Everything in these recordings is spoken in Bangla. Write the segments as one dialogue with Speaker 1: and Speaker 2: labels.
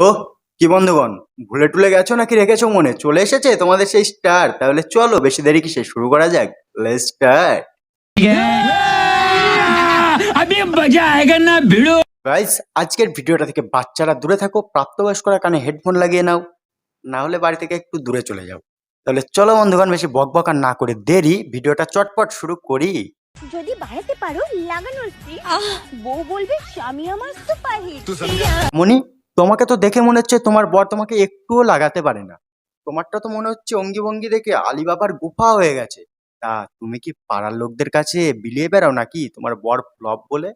Speaker 1: ও কি বন্ধুগণ ভুলে টুলে গেছো নাকি রেখেছো মনে? চলে এসেছে তোমাদের সেই স্টার তাহলে চলো বেশি দেরি কিসে? শুরু করা যাক। গাইস আজকের ভিডিওটা থেকে বাচ্চারা দূরে থাকো প্রাপ্তবয়স্করা কানে হেডফোন লাগিয়ে নাও না হলে বাড়ি থেকে একটু দূরে চলে যাও। তাহলে চলো বন্ধুগণ বেশি বক বকা না করে দেরি ভিডিওটা চটপট শুরু করি।
Speaker 2: যদি বাড়াতে পারো লাগানোর বউ বলবে স্বামী আমার
Speaker 1: মনি তোমাকে তো দেখে মনে হচ্ছে তোমার বর তোমাকে একটুও লাগাতে পারে না। তোমারটা তো মনে হচ্ছে অঙ্গি ভঙ্গি দেখে আলিবাবার গুফা হয়ে গেছে। তা তুমি কি পাড়ার লোকদের কাছে বিলিয়ে বেড়াও নাকি তোমার বর ফ্লপ বলে?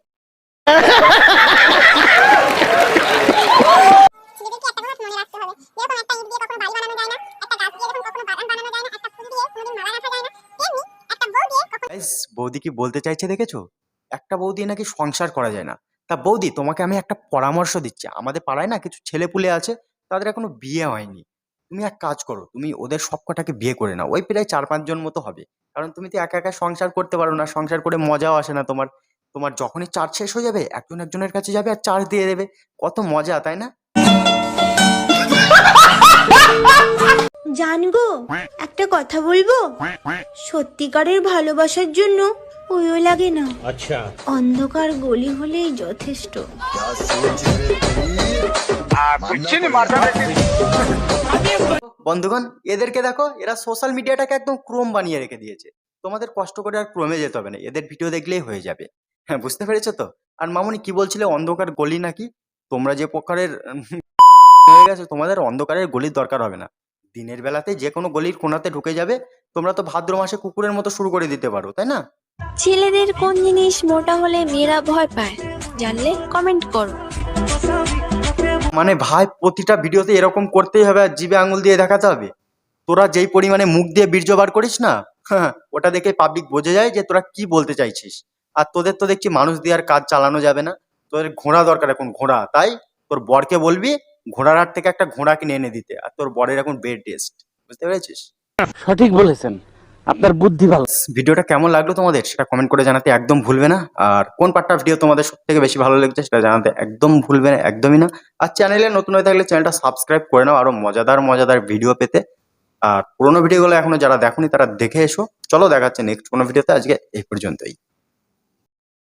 Speaker 1: বৌদি কি বলতে চাইছে দেখেছ? একটা বৌদি নাকি সংসার করা যায় না। তা বৌদি, তোমাকে আমি একটা পরামর্শ দিচ্ছি। আমাদের পাড়ায় না কিছু ছেলেপুলে আছে, তাদের এখনও বিয়ে হয়নি। তুমি এক কাজ করো, তুমি ওদের সব কটাকে বিয়ে করে নাও। ওই প্রায় চার পাঁচজন মতো হবে। কারণ তুমি তো একা একা সংসার করতে পারো না, সংসার করে মজাও আসে না তোমার। তোমার যখনই চার্জ শেষ হয়ে যাবে, একজন একজনের কাছে যাবে আর চার্জ দিয়ে দেবে। কত মজা, তাই না?
Speaker 3: জানগো, একটা কথা বলব? সত্যিকারের ভালোবাসার জন্য ওইও লাগে না। আচ্ছা। অন্ধকার গলি হলেই যথেষ্ট।
Speaker 1: বন্ধুগণ এদেরকে দেখো এরা সোশ্যাল মিডিয়াটাকে একদম ক্রোম বানিয়ে রেখে দিয়েছে। তোমাদের কষ্ট করে আর ক্রমে যেতে হবে না এদের ভিডিও দেখলেই হয়ে যাবে। হ্যাঁ বুঝতে পেরেছ তো? আর মামুনি কি বলছিলে অন্ধকার গলি নাকি? তোমরা যে প্রকারের হয়ে গেছে তোমাদের অন্ধকারের গলির দরকার হবে না। দিনের বেলাতে যে কোনো গলির কোনাতে ঢুকে যাবে তোমরা তো ভাদ্র মাসে কুকুরের মতো শুরু করে দিতে পারো তাই না?
Speaker 3: ছেলেদের কোন জিনিস মোটা হলে মেয়েরা ভয় পায় জানলে কমেন্ট করো।
Speaker 1: মানে ভাই প্রতিটা ভিডিওতে এরকম করতেই হবে আর জিভে আঙুল দিয়ে দেখাতে হবে তোরা যেই পরিমাণে মুখ দিয়ে বীর্য বার করিস না হ্যাঁ, ওটা দেখে পাবলিক বোঝে যায় যে তোরা কি বলতে চাইছিস। আর তোদের তো দেখছি মানুষ দিয়ে আর কাজ চালানো যাবে না। তোদের ঘোড়া দরকার এখন ঘোড়া। তাই তোর বরকে বলবি ঘোড়ার হাট থেকে একটা ঘোড়া কিনে এনে দিতে। আর তোর বরের এখন বেড রেস্ট বুঝতে পেরেছিস?
Speaker 4: সঠিক বলেছেন। আপনার বুদ্ধি ভালো।
Speaker 1: ভিডিওটা কেমন লাগল তোমাদের সেটা কমেন্ট করে জানাতে একদম ভুলবে না। আর কোন পার্টটা ভিডিও তোমাদের সব থেকে বেশি ভালো লেগেছে সেটা জানাতে একদম ভুলবে না, একদমই না। আর চ্যানেলে নতুন হয়ে থাকলে চ্যানেলটা সাবস্ক্রাইব করে নাও, আরও মজাদার মজাদার ভিডিও পেতে। আর পুরোনো ভিডিওগুলো এখনও যারা দেখোনি তারা দেখে এসো। চলো দেখাচ্ছে নেক্সট কোনো ভিডিওতে আজকে এই পর্যন্তই।